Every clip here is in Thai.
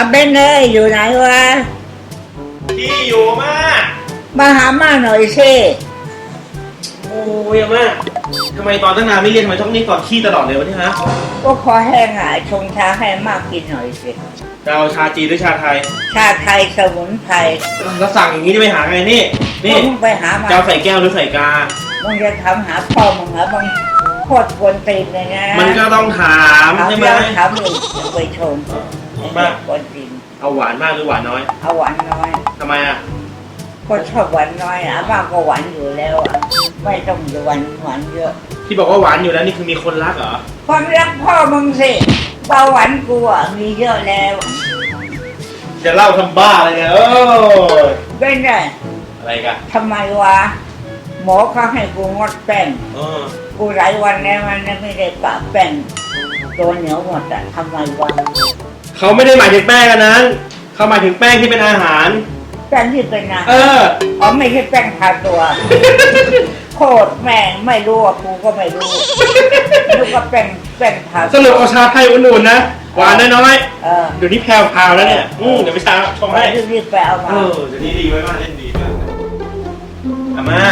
อาเบนเลยอยู่ไหนวะ พี่อยู่มากมาหามาหน่อยสิโอ้ยมากทำไมตอนตั้งนานไม่เรียนทำไมต้องนี่ก่อนขี้ตลอดเลยวะเนี่ยฮะก็ขอแห้งอะชงชาให้มากกินหน่อยสิ จะเอาชาจีนหรือชาไทยชาไทยสมุนไพรแล้วสั่งอย่างนี้จะไปหาไงนี่นี่ก็มึงไปหามาจะเอาใส่แก้วหรือใส่กา มึงจะทำหาพ่อมึงเหรอมึงโคตรกวนตีนเลยนะมันก็ต้องถามถามใช่ไหมแล้วถามอีกอย่าไปชม มากกวนตีนเอาหวานมากหรือหวานน้อยเอาหวานน้อยทำไมอะคนชอบหวานน้อยอะบ้าก็หวานอยู่แล้วอะไม่ต้องหวานหวานเยอะที่บอกว่าหวานอยู่แล้วนี่คือมีคนรักเหรอความรักพ่อมึงสิเบาหวานกูอะมีเยอะแล้วจะเล่าทำบ้าอะไรเนี่ยโอ้ยเป็นไงอะไรกันทำไมวะหมอเขาให้กูงดแป้งเออกูหลายวันแล้วมันไม่ได้ปะแป้งตัวเหนียวหมดอะทำไมวะ เขาไม่ได้หมายถึงแป้งอันนั้น เขาหมายถึงแป้งที่เป็นอาหาร แป้งที่เป็นนะเออ อ๋อไม่ใช่แป้งทาตัว โคตรแม่งไม่รู้อะกูก็ไม่รู้รู้ก็แป้งแป้งทาสรุปเอาชาไทยอุ่นๆนะ หวานน้อยเออๆเดี๋ยวนี้แพรวพราวแล้วเนี่ย อืมเดี๋ยวไปชาชงให้ รีบๆไปเอามาเออเดี๋ยวนี้ดีไว้มากเล่นดีมากอาม่า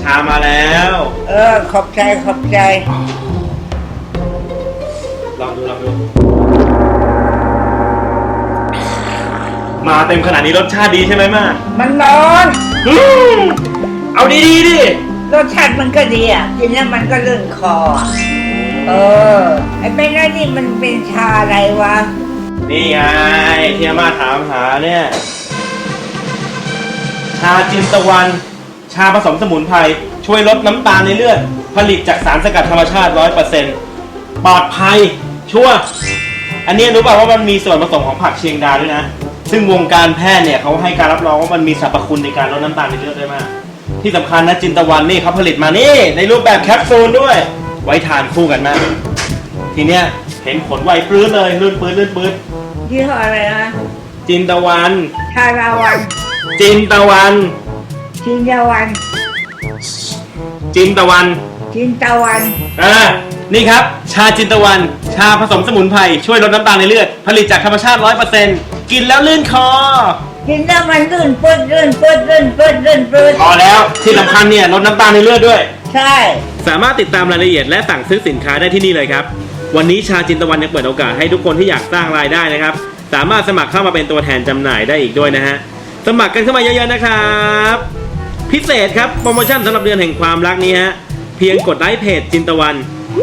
ชามาแล้ว เออขอบใจขอบใจ ลองดูลองดู มาเต็มขนาดนี้รสชาติดีใช่ไหมม่ามันร้อน อืมเอาดีๆดิรสชาติมันก็ดีอะกินแล้วมันก็ลื่นคออะเออ ไอ้เป็นอะไรนี่มันเป็นชาอะไรวะ นี่ไงที่อาม่าถามหาเนี่ย ชาจินตะวัน ชาผสมสมุนไพรช่วยลดน้ำตาลในเลือด ผลิตจากสารสกัดธรรมชาติ 100%ปลอดภัย ชัวร์อันนี้รู้ป่าวว่ามันมีส่วนผสมของผักเชียงดาด้วยนะ ซึ่งวงการแพทย์เนี่ยเขาให้การรับรองว่ามันมีสรรพคุณในการลดน้ำตาลในเลือดด้วยมาก ที่สำคัญนะจินตะวันนี่เขาผลิตมานี่ในรูปแบบแคปซูลด้วย ไว้ทานคู่กันมาก ทีเนี้ยเห็นผลไวปลื้ดเลยลื่นปื้ดลื่นปื้ดยี่ห้ออะไรนะจินตะวันชาลาวัน จินตะวันจินยาวันจินตะวัน จินตะวันอ่านี่ครับ ชาจินตะวัน ชาผสมสมุนไพรช่วยลดน้ำตาลในเลือด ผลิตจากธรรมชาติ 100% กินแล้วลื่นคอ กินแล้วมันลื่นปืดลื่นปืดลื่นปืดลื่นปืดพอแล้วที่สำคัญเนี่ยลดน้ำตาลในเลือดด้วย ใช่ สามารถติดตามรายละเอียดและสั่งซื้อสินค้าได้ที่นี่เลยครับ วันนี้ชาจินตะวันยังเปิดโอกาสให้ทุกคนที่อยากสร้างรายได้นะครับ สามารถสมัครเข้ามาเป็นตัวแทนจำหน่ายได้อีกด้วยนะฮะ สมัครกันเข้ามาเยอะๆนะครับ พิเศษครับโปรโมชั่นสำหรับเดือนแห่งความรักนี้ฮะ เพียงกดไลค์เพจจินตะวัน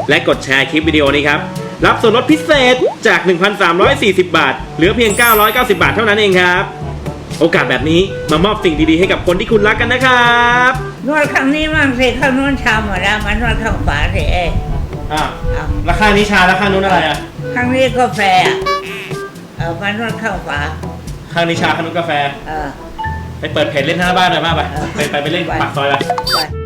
และกดแชร์คลิปวิดีโอนี้ครับ รับส่วนลดพิเศษจาก 1,340 บาท เหลือเพียง 990 บาทเท่านั้นเองครับ โอกาสแบบนี้มามอบสิ่งดีๆให้กับคนที่คุณรักกันนะครับนวดข้างนี้มั่งสิข้างนู้นชาหมดแล้วมันนวดข้างฝาสิเอ้ยอะเอาราคานี้ชาแล้วข้างนู้นอะไรอะข้างนี้กาแฟอะเออมันนวดข้างฝาข้างนี้ชาข้างนู้นกาแฟ เออ ไปเปิดเพจเล่นหน้าบ้านหน่อยมากไปไปไปไปเล่นปากซอยไป ไป